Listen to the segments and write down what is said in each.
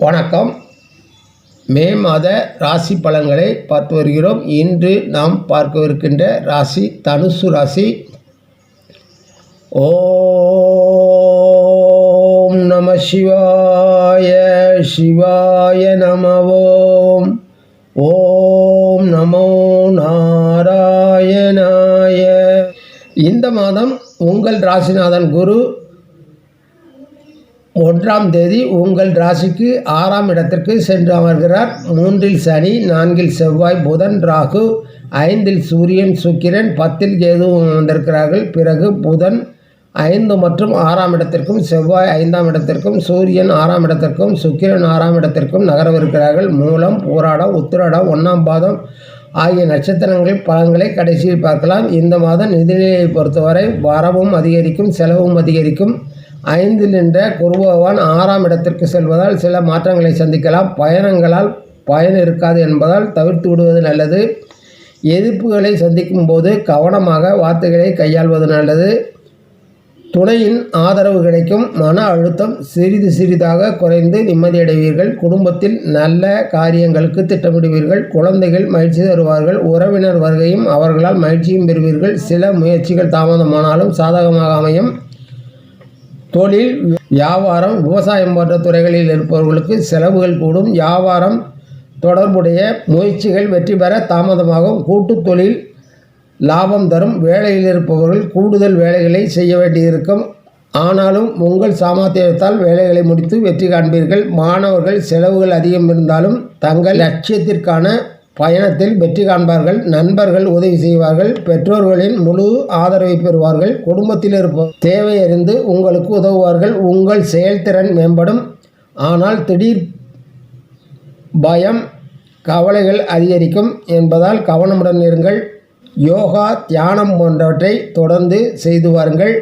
வணக்கம். மே மாத ராசி பலன்களை பார்த்து வருகிறோம். இன்று நாம் பார்க்கவிருக்கின்ற ராசி தனுசு ராசி. ஓம் நம சிவாய சிவாய நம ஓம் ஓம் நமோ நாராயணாய. இந்த மாதம் உங்கள் ராசிநாதன் குரு ஒன்றாம் தேதி உங்கள் ராசிக்கு ஆறாம் இடத்திற்கு சென்று அமர்கிறார். மூன்றில் சனி நான்கில் செவ்வாய் புதன் ராகு ஐந்தில் சூரியன் சுக்கிரன் பத்தில் கேதுவும் வந்திருக்கிறார்கள். பிறகு புதன் ஐந்து மற்றும் ஆறாம் இடத்திற்கும் செவ்வாய் ஐந்தாம் இடத்திற்கும் சூரியன் ஆறாம் இடத்திற்கும் சுக்கிரன் ஆறாம் இடத்திற்கும் நகரவிருக்கிறார்கள். மூலம் போராடம் உத்திராடம் ஒன்றாம் பாதம் ஆகிய நட்சத்திரங்களின் பலன்களை கடைசியில் பார்க்கலாம். இந்த மாதம் நிதிநிலையை பொறுத்தவரை வரவும் அதிகரிக்கும் செலவும் அதிகரிக்கும். ஐந்தில் நின்ற குருபகவான் ஆறாம் இடத்திற்கு செல்வதால் சில மாற்றங்களை சந்திக்கலாம். பயணங்களால் பயன் இருக்காது என்பதால் தவிர்த்து விடுவது நல்லது. எதிர்ப்புகளை சந்திக்கும் போது கவனமாக வார்த்தைகளை கையாள்வது நல்லது. துணையின் ஆதரவு கிடைக்கும். மன அழுத்தம் சிறிது சிறிதாக குறைந்து நிம்மதியடைவீர்கள் குடும்பத்தில் நல்ல காரியங்களுக்கு திட்டமிடுவீர்கள். குழந்தைகள் மகிழ்ச்சி தருவார்கள். உறவினர் வருகையும் அவர்களால் மகிழ்ச்சியும் பெறுவீர்கள். சில முயற்சிகள் தாமதமானாலும் சாதகமாக அமையும். தொழில் வியாபாரம் விவசாயம் போன்ற துறைகளில் இருப்பவர்களுக்கு செலவுகள் கூடும். வியாபாரம் தொடர்புடைய முயற்சிகள் வெற்றி பெற தாமதமாகும். கூட்டுத் தொழில் லாபம் தரும். வேலையில் இருப்பவர்கள் கூடுதல் வேலைகளை செய்ய வேண்டியிருக்கும். ஆனாலும் உங்கள் சாமர்த்தியத்தால் வேலைகளை முடித்து வெற்றி காண்பீர்கள். மாணவர்கள் செலவுகள் அதிகம் இருந்தாலும் தங்கள் லட்சியத்திற்கான பயணத்தில் வெற்றி காண்பார்கள் நண்பர்கள் உதவி செய்வார்கள் பெற்றோர்களின் முழு ஆதரவை பெறுவார்கள் குடும்பத்தில் இருப்ப தேவை அறிந்து உங்களுக்கு உதவுவார்கள் உங்கள் செயல்திறன் மேம்படும். ஆனால் திடீர் பயம் கவலைகள் அதிகரிக்கும் என்பதால் கவனமுடன் இருங்கள். யோகா தியானம் போன்றவற்றை தொடர்ந்து செய்து வாருங்கள்.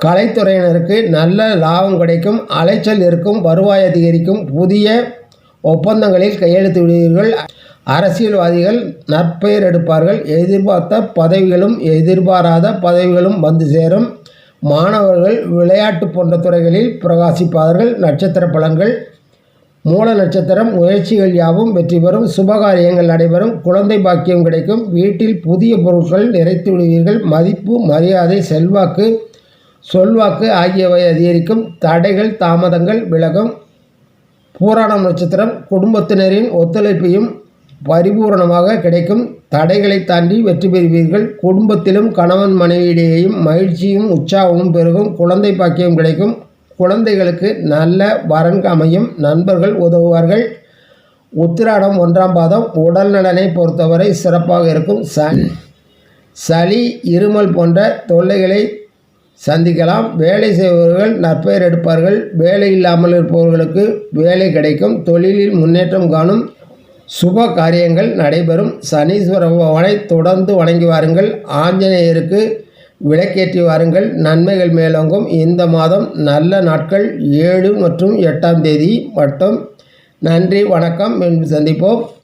கலைத்துறையினருக்கு நல்ல லாபம் கிடைக்கும் அலைச்சல் இருக்கும் வருவாய் அதிகரிக்கும் புதிய ஒப்பந்தங்களில் கையெழுத்து விடுவீர்கள் அரசியல்வாதிகள் நற்பெயர் எடுப்பார்கள். எதிர்பார்த்த பதவிகளும் எதிர்பாராத பதவிகளும் வந்து சேரும். மாணவர்கள் விளையாட்டு போன்ற துறைகளில் பிரகாசிப்பார்கள். நட்சத்திர பலன்கள் மூல நட்சத்திரம் முயற்சிகள் யாவும் வெற்றி பெறும். சுபகாரியங்கள் நடைபெறும். குழந்தை பாக்கியம் கிடைக்கும். வீட்டில் புதிய பொருட்கள் நிறைத்து விடுவீர்கள். மதிப்பு மரியாதை செல்வாக்கு சொல்வாக்கு ஆகியவை அதிகரிக்கும். தடைகள் தாமதங்கள் விலகும். பூராணம் நட்சத்திரம் குடும்பத்தினரின் ஒத்துழைப்பையும் பரிபூரணமாக கிடைக்கும். தடைகளை தாண்டி வெற்றி பெறுவீர்கள். குடும்பத்திலும் கணவன் மனைவியிடையேயும் மகிழ்ச்சியும் உற்சாகமும் பெருகும். குழந்தை பாக்கியம் கிடைக்கும். குழந்தைகளுக்கு நல்ல வரன் அமையும். நண்பர்கள் உதவுவார்கள். உத்திராடம் ஒன்றாம் பாதம். உடல் நலனை பொறுத்தவரை சிறப்பாக இருக்கும். சன் சளி இருமல் போன்ற தொல்லைகளை சந்திக்கலாம். வேலை செய்பவர்கள் நற்பெயர் எடுப்பார்கள். வேலை இல்லாமல் இருப்பவர்களுக்கு வேலை கிடைக்கும். தொழிலில் முன்னேற்றம் காணும். சுப காரியங்கள் நடைபெறும். சனீஸ்வர பகவானை தொடர்ந்து வணங்கி வாருங்கள். ஆஞ்சநேயருக்கு விளக்கேற்றி வாருங்கள். நன்மைகள் மேலோங்கும். இந்த மாதம் நல்ல நாட்கள். ஏழு மற்றும் எட்டாம் தேதி மட்டும். நன்றி வணக்கம். என்று சந்திப்போம்.